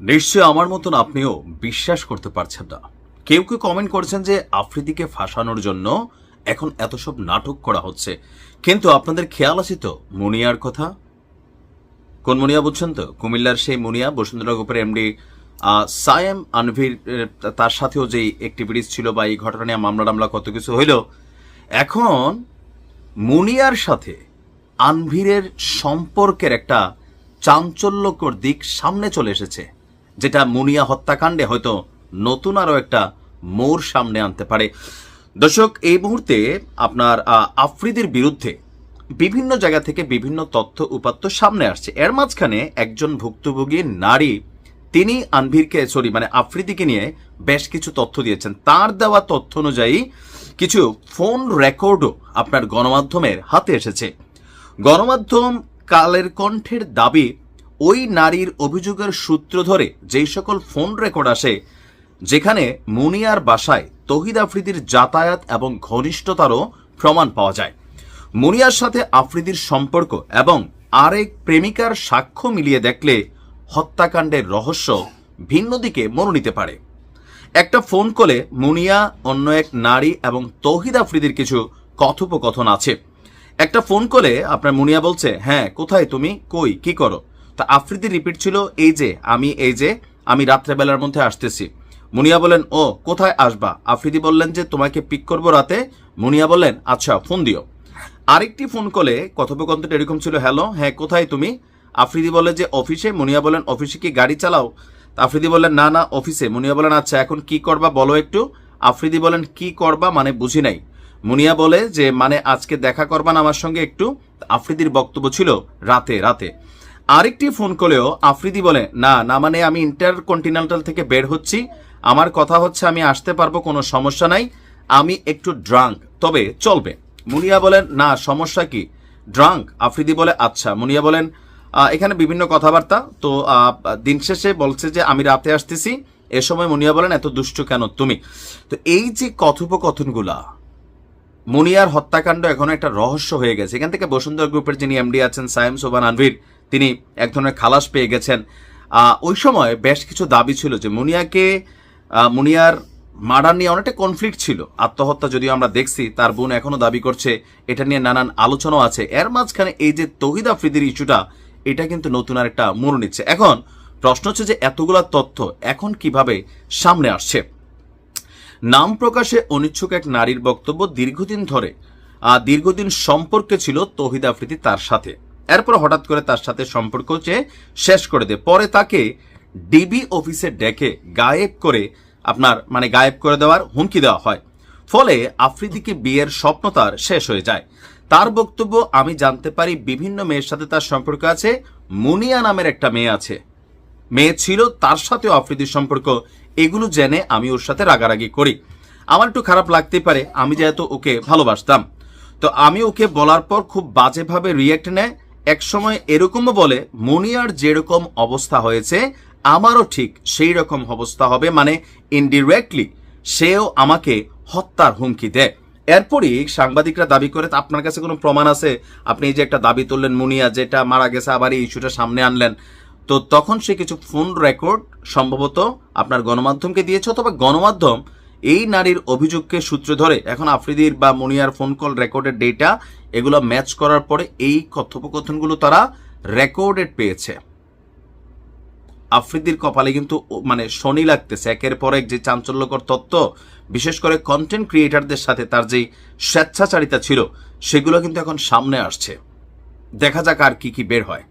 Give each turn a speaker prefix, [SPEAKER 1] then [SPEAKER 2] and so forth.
[SPEAKER 1] নিশ্চয় আমার মতন আপনিও বিশ্বাস করতে পারছেন না। কেউ কেউ কমেন্ট করছেন যে আফ্রিদিকে ফাঁসানোর জন্য এখন এত সব নাটক করা হচ্ছে। কিন্তু আপনাদের খেয়াল আছে তো মুনিয়ার কথা? কোন মুনিয়া বুঝছেন তো? কুমিল্লার সেই মুনিয়া বসুন্ধরা গ্রুপের এমডি সায়েম আনভির তার সাথেও যে অ্যাক্টিভিটিস ছিল বা এই ঘটনা নিয়ে মামলা টামলা কত কিছু হইল, এখন মুনিয়ার সাথে আনভিরের সম্পর্কের একটা চাঞ্চল্যকর দিক সামনে চলে এসেছে। যেটা মুনিয়া হত্যাকাণ্ডে হয়তো নতুন আরও একটা মোড় সামনে আনতে পারে। দর্শক, এই মুহূর্তে আপনার আফ্রিদির বিরুদ্ধে বিভিন্ন জায়গা থেকে বিভিন্ন তথ্য উপাত্ত সামনে আসছে। এর মাঝখানে একজন ভুক্তভোগী নারী, তিনি আনভিরকে, সরি মানে আফ্রিদিকে নিয়ে বেশ কিছু তথ্য দিয়েছেন। তার দেওয়া তথ্য অনুযায়ী কিছু ফোন রেকর্ডও আপনার গণমাধ্যমের হাতে এসেছে। গণমাধ্যম কালের কণ্ঠের দাবি ওই নারীর অভিযোগের সূত্র ধরে যেই সকল ফোন রেকর্ড আসে, যেখানে মুনিয়ার বাসায় তহিদ আফ্রিদির যাতায়াত এবং ঘনিষ্ঠতারও প্রমাণ পাওয়া যায়। মুনিয়ার সাথে আফ্রিদির সম্পর্ক এবং আরেক প্রেমিকার সাক্ষ্য মিলিয়ে দেখলে হত্যাকাণ্ডের রহস্য ভিন্ন দিকে মনে নিতে পারে। একটা ফোন কলে মুনিয়া, অন্য এক নারী এবং তহিদ আফ্রিদির কিছু কথোপকথন আছে। একটা ফোন কলে আপনার মুনিয়া বলছে হ্যাঁ কোথায় তুমি? কই? কি করো? তা আফ্রিদি রিপিট ছিল, এই যে, আমি, এই যে, আমি রাত্রেবেলার মধ্যে আসতেছি। মুনিয়া বলেন, ও, কোথায় আসবা? আফ্রিদি বললেন যে, তোমাকে পিক করব রাতে। মুনিয়া বললেন আচ্ছা ফোন দিও। আরেকটি ফোন কলে কথোপকথনটা এরকম ছিল, হ্যালো হ্যাঁ কোথায় তুমি? আফ্রিদি বলে যে, অফিসে? মুনিয়া বলেন, অফিসে কি গাড়ি চালাও? আফ্রিদি বললেন, না না, অফিসে। মুনিয়া বলেন আচ্ছা এখন কি করবা বলো একটু? আফ্রিদি বলেন, কি করবা মানে বুঝি নাই। মুনিয়া বলে যে মানে আজকে দেখা করবা না আমার সঙ্গে একটু? আফ্রিদির বক্তব্য ছিল, রাতে রাতে। আরেকটি ফোন কলেও আফ্রিদি বলে, না না মানে আমি ইন্টারকন্টিনেন্টাল থেকে বের হচ্ছি। আমার কথা হচ্ছে আমি আসতে পারব, কোনো সমস্যা নাই। আমি একটু ড্রাঙ্ক। তবে চলবে। মুনিয়া বলেন, না, সমস্যা কি? ড্রাঙ্ক? আফ্রিদি বলে আচ্ছা। মুনিয়া বলেন এখানে বিভিন্ন কথাবার্তা। তো দিন শেষে বলছে যে আমি রাতে আসতেছি। এ সময় মুনিয়া বলেন, এত দুষ্ট কেন তুমি? তো এই যে কথোপকথনগুলা, মুনিয়ার হত্যাকাণ্ড এখন একটা রহস্য হয়ে গেছে। এখান থেকে বসুন্ধরা গ্রুপের যিনি এমডি আছেন সায়েম সোবান আনভির তিনি এক ধরনের খালাস পেয়ে গেছেন। ওই সময় বেশ কিছু দাবি ছিল যে মুনিয়াকে মুনিয়ার মার্ডার নিয়ে অনেকটা কনফ্লিক্ট ছিল। আত্মহত্যা যদিও আমরা দেখছি, তার বোন এখনও দাবি করছে, এটা নিয়ে নানান আলোচনাও আছে। এর মাঝখানে এই যে তহিদ আফ্রিদির ইস্যুটা, এটা কিন্তু নতুন আর একটা মোড় নিচ্ছে। এখন প্রশ্ন হচ্ছে যে এতগুলা তথ্য এখন কীভাবে সামনে আসছে? নাম প্রকাশে অনিচ্ছুক এক নারীর বক্তব্য দীর্ঘদিন ধরে দীর্ঘদিন সম্পর্কে ছিল তহিদ আফ্রিদি তার সাথে। এরপর হঠাৎ করে তার সাথে সম্পর্ক চেয়ে শেষ করে দেয়। পরে তাকে ডিবি অফিসে ডেকে গায়েব করে আপনার মানে গায়েব করে দেওয়ার হুমকি দেওয়া হয়। ফলে আফ্রিদিকে বিয়ের স্বপ্ন তার শেষ হয়ে যায়। তার বক্তব্য, আমি জানতে পারি বিভিন্ন মেয়ের সাথে তার সম্পর্ক আছে। মুনিয়া নামের একটা মেয়ে আছে। মেয়ে ছিল, তার সাথেও আফ্রিদির সম্পর্ক। এগুলো জেনে আমি ওর সাথে রাগারাগি করি। আমার একটু খারাপ লাগতে পারে। আমি যেহেতু ওকে ভালোবাসতাম। তো আমি ওকে বলার পর খুব বাজেভাবে রিয়েক্ট নেয়। এক সময় এরকমও বলে, মনিয়ার যেরকম অবস্থা হয়েছে, আমারও ঠিক সেই রকম অবস্থা হবে। মানে ইনডিরেক্টলি সেও আমাকে হত্যার হুমকি দেয়। এরপরই সাংবাদিকরা দাবি করে আপনার কাছে কোনো প্রমাণ আছে? আপনি যে একটা দাবি তুললেন মুনিয়া, যেটা মারা গেছে, আবার এই ইস্যুটা সামনে আনলেন। তো তখন সে কিছু ফোন রেকর্ড সম্ভবত আপনার গণমাধ্যমকে দিয়েছে, অথবা গণমাধ্যম এই নারীর অভিযোগকে সূত্র ধরে এখন আফ্রিদির বা মুনিয়ার ফোন কল রেকর্ডের ডেটা এগুলো ম্যাচ করার পরে এই কথোপকথনগুলো তারা রেকর্ডেড পেয়েছে। আফ্রিদির কপালে কিন্তু মানে শনি লাগতেছে। একের পর এক যে চাঞ্চল্যকর তত্ত্ব, বিশেষ করে কন্টেন্ট ক্রিয়েটারদের সাথে তার যে স্বেচ্ছাচারিতা ছিল, সেগুলো কিন্তু এখন সামনে আসছে। দেখা যাক আর কি কি বের হয়।